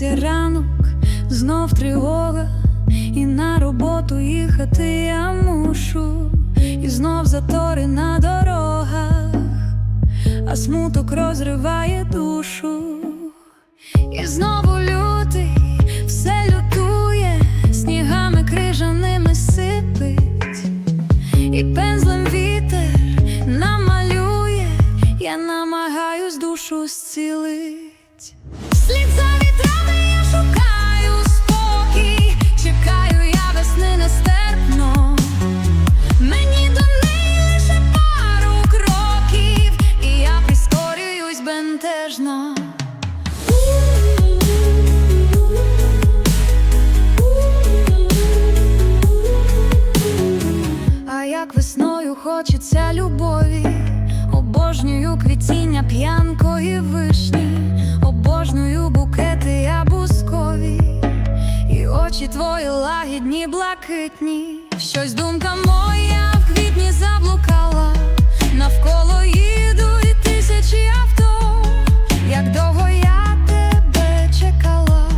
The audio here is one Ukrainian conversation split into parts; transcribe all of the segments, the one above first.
Сміється ранок, знов тривога, і на роботу їхати я мушу, і знов затори на дорогах, а смуток розриває душу. І знову лютий все лютує, снігами крижаними сипить, і пензлем вітер намалює, я намагаюсь душу зцілить. Весною хочеться любові, обожнюю квітіння п'янкої вишні, обожнюю букети я бускові, і очі твої лагідні, блакитні. Щось думка моя в квітні заблукала, навколо їдуть тисячі авто, як довго я тебе чекала,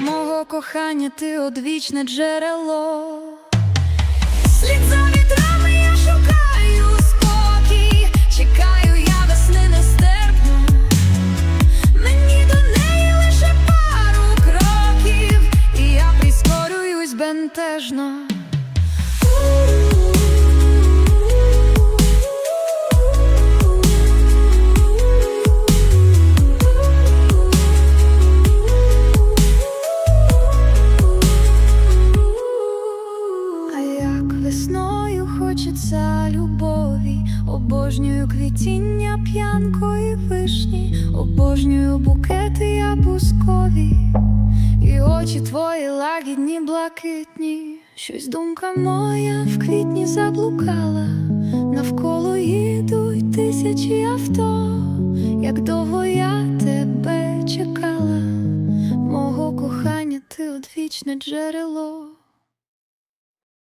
мого кохання, ти одвічне джерело. Бентежно. Як весною хочеться любові, обожнюю квітіння п'янкої вишні, обожнюю букети я очі твої лагідні, блакитні, щось думка моя в квітні заблукала, навколо їдуть тисячі авто, як довго я тебе чекала, мого кохання, ти одвічне джерело.